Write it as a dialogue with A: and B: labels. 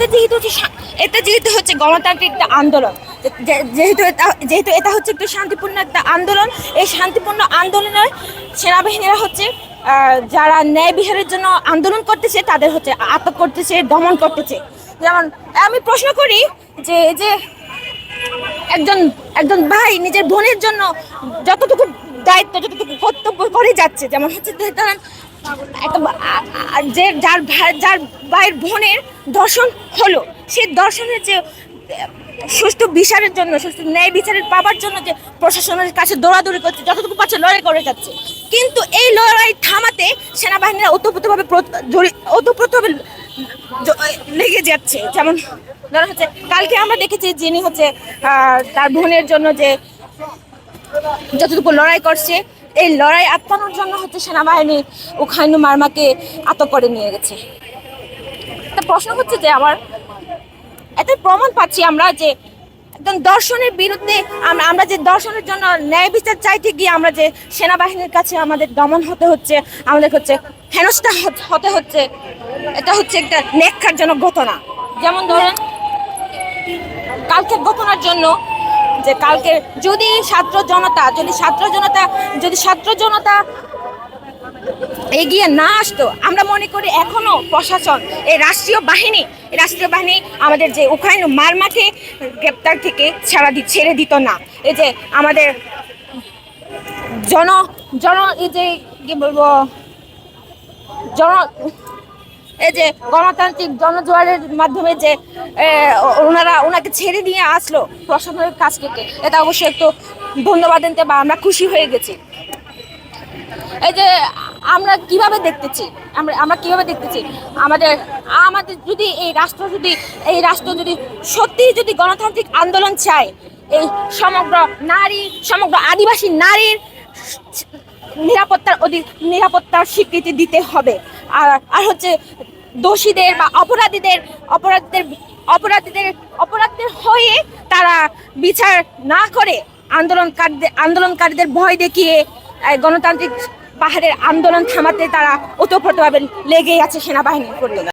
A: এটা যেহেতু হচ্ছে এটা যেহেতু হচ্ছে গণতান্ত্রিক একটা আন্দোলন যেহেতু যেহেতু এটা হচ্ছে একটু শান্তিপূর্ণ একটা আন্দোলন, এই শান্তিপূর্ণ আন্দোলনের সেনাবাহিনীরা হচ্ছে যারা ন্যায় বিহারের জন্য আন্দোলন করতেছে, তাদের হচ্ছে আটক করতেছে, দমন করতেছে। যেমন, আমি প্রশ্ন করি যে যে একজন একজন ভাই নিজের বোনের জন্য যতটুকু দায়িত্ব, যতটুকু কর্তব্য করে যাচ্ছে, যেমন হচ্ছে ধরেন, একটা যে যার যার ভাইয়ের বোনের দর্শন হলো সেই দর্শনের যে, সুষ্ঠু বিচারের জন্য, সুষ্ঠু ন্যায় বিচারের পাবার জন্য যে প্রশাসনের কাছে দৌড়াদৌড়ি করছে, যতটুকু পাচ্ছে লড়াই করে যাচ্ছে। কিন্তু এই লড়াই থামাতে সেনাবাহিনীরা ওতপ্রোতভাবে ওতপ্রোতভাবে লেগে যাচ্ছে। যেমন ধরো হচ্ছে, কালকে আমরা দেখেছি যিনি হচ্ছে তার বোনের জন্য যে যতটুকু লড়াই করছে, এই লড়াই আটকানোর জন্য হচ্ছে সেনাবাহিনী উখাইনু মার্মাকে আটক করে নিয়ে গেছে। তা প্রশ্ন হচ্ছে যে আমার এত প্রমাণ পাচ্ছি আমরা যে একদম দর্শনের বিরুদ্ধে আমরা আমরা যে দর্শনের জন্য ন্যায় বিচার চাইতে গিয়ে আমরা যে সেনাবাহিনীর কাছে আমাদের দমন হতে হচ্ছে, আমাদের হচ্ছে হেনস্থা হতে হচ্ছে। এটা হচ্ছে একটা নেককারজনক ঘটনা। যেমন ধরেন, কালকের ঘটনার জন্য যে কালকে যদি ছাত্র জনতা, যদি ছাত্র জনতা, যদি ছাত্র জনতা এগিয়ে না আসতো, আমরা মনে করি এখনও প্রশাসন, এই রাষ্ট্রীয় বাহিনী রাষ্ট্রীয় বাহিনী আমাদের যে উক্রাইন মারমাকে গ্রেপ্তার থেকে ছাড়া দি, ছেড়ে দিত না। এই যে আমাদের জন জন, এই যে কি বলব, জন এই যে গণতান্ত্রিক জনজোয়ারের মাধ্যমে যে ওনারা, ওনাকে ছেড়ে দিয়ে আসলো প্রশাসনের কাছ থেকে, এটা অবশ্যই একটু ধন্যবাদ দিতে বা আমরা খুশি হয়ে গেছি। এই যে আমরা কীভাবে দেখতেছি, আমরা আমরা কীভাবে দেখতেছি? আমাদের আমাদের যদি এই রাষ্ট্র যদি, এই রাষ্ট্র যদি সত্যি যদি গণতান্ত্রিক আন্দোলন চায়, এই সমগ্র নারী, সমগ্র আদিবাসী নারীর নিরাপত্তার অধিক, নিরাপত্তার স্বীকৃতি দিতে হবে। আর আর হচ্ছে দোষীদের বা অপরাধীদের অপরাধীদের অপরাধীদের অপরাধীদের হয়ে তারা বিচার না করে আন্দোলনকারীদের আন্দোলনকারীদের ভয় দেখিয়ে গণতান্ত্রিক পাহাড়ের আন্দোলন থামাতে তারা ওতপ্রোতভাবে লেগেই আছে সেনাবাহিনীর প্রতি।